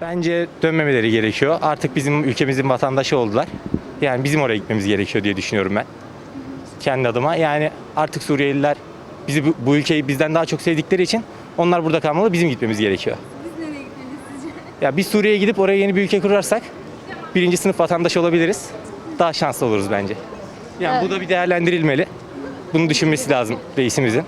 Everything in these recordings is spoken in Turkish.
Bence dönmemeleri gerekiyor. Artık bizim ülkemizin vatandaşı oldular. Yani bizim oraya gitmemiz gerekiyor diye düşünüyorum ben. Kendi adıma. Yani artık Suriyeliler bizi bu, bu ülkeyi bizden daha çok sevdikleri için onlar burada kalmalı, bizim gitmemiz gerekiyor. Biz nereye gitmeliyiz sizce? Ya biz Suriye'ye gidip oraya yeni bir ülke kurarsak birinci sınıf vatandaş olabiliriz. Daha şanslı oluruz bence. Yani bu da bir değerlendirilmeli. Bunu düşünmesi lazım reisimizin.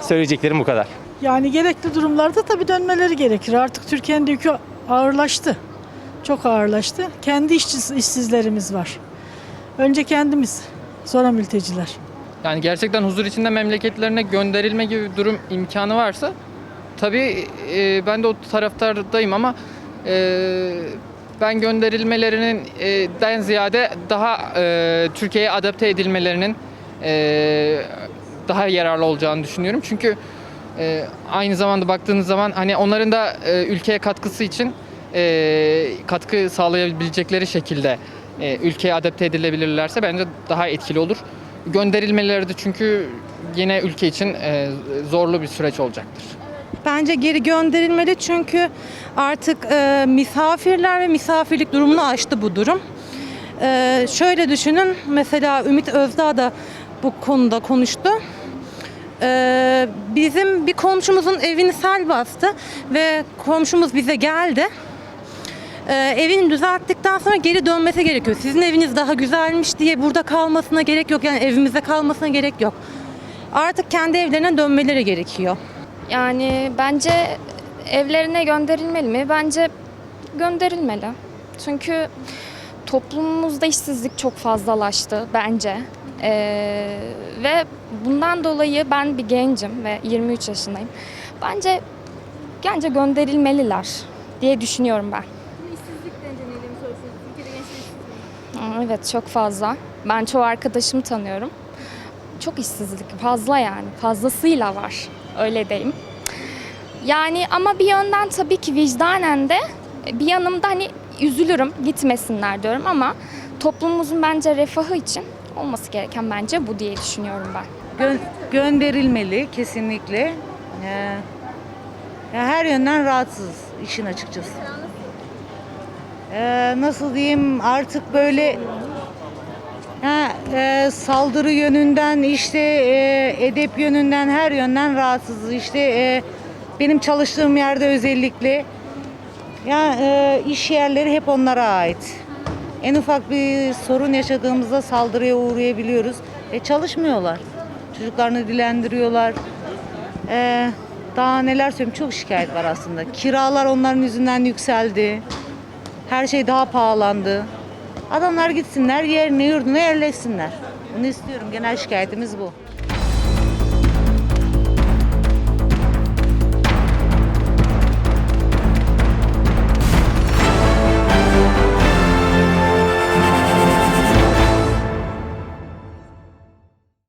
Söyleyeceklerim bu kadar. Yani gerekli durumlarda tabii dönmeleri gerekir. Artık Türkiye'nin de yükü ağırlaştı. Çok ağırlaştı. Kendi işsiz, işsizlerimiz var. Önce kendimiz, sonra mülteciler. Yani gerçekten huzur içinde memleketlerine gönderilme gibi bir durum imkanı varsa tabii e, ben de o taraftardayım ama e, ben gönderilmelerinin e, den ziyade daha e, Türkiye'ye adapte edilmelerinin e, daha yararlı olacağını düşünüyorum. Çünkü e, aynı zamanda baktığınız zaman hani onların da e, ülkeye katkısı için e, katkı sağlayabilecekleri şekilde e, ülkeye adapte edilebilirlerse bence daha etkili olur. Gönderilmeleri de çünkü yine ülke için e, zorlu bir süreç olacaktır. Bence geri gönderilmeli çünkü artık e, misafirler ve misafirlik durumunu aştı bu durum. E, şöyle düşünün, mesela Ümit Özdağ da bu konuda konuştu. E, bizim bir komşumuzun evini sel bastı ve komşumuz bize geldi. E, evini düzelttikten sonra geri dönmesi gerekiyor. Sizin eviniz daha güzelmiş diye burada kalmasına gerek yok. Yani evimizde kalmasına gerek yok. Artık kendi evlerine dönmeleri gerekiyor. Yani bence evlerine gönderilmeli mi? Bence gönderilmeli. Çünkü toplumumuzda işsizlik çok fazlalaştı bence. Ee, ve bundan dolayı ben bir gencim ve 23 yaşındayım. Bence bence gönderilmeliler diye düşünüyorum ben. İşsizlik nedeniyle mi soruyorsunuz? Türkiye'de gençler işsiz mi? Evet çok fazla. Ben çoğu arkadaşımı tanıyorum. Çok işsizlik fazla yani. Fazlasıyla var. Öyle diyeyim. Yani ama bir yönden tabii ki vicdanen de bir yanımda hani üzülürüm gitmesinler diyorum ama toplumumuzun bence refahı için olması gereken bence bu diye düşünüyorum ben. Gö- gönderilmeli kesinlikle. Ee, ya her yönden rahatsız işin açıkçası. Ee, nasıl diyeyim artık böyle ha, e, saldırı yönünden işte e, edep yönünden her yönden rahatsız. İşte e, benim çalıştığım yerde özellikle ya e, iş yerleri hep onlara ait. En ufak bir sorun yaşadığımızda saldırıya uğrayabiliyoruz. E çalışmıyorlar. Çocuklarını dilendiriyorlar. E, daha neler söyleyeyim çok şikayet var aslında. Kiralar onların yüzünden yükseldi. Her şey daha pahalandı. Adamlar gitsinler yerine yurduna yerleşsinler. Bunu istiyorum. Genel şikayetimiz bu.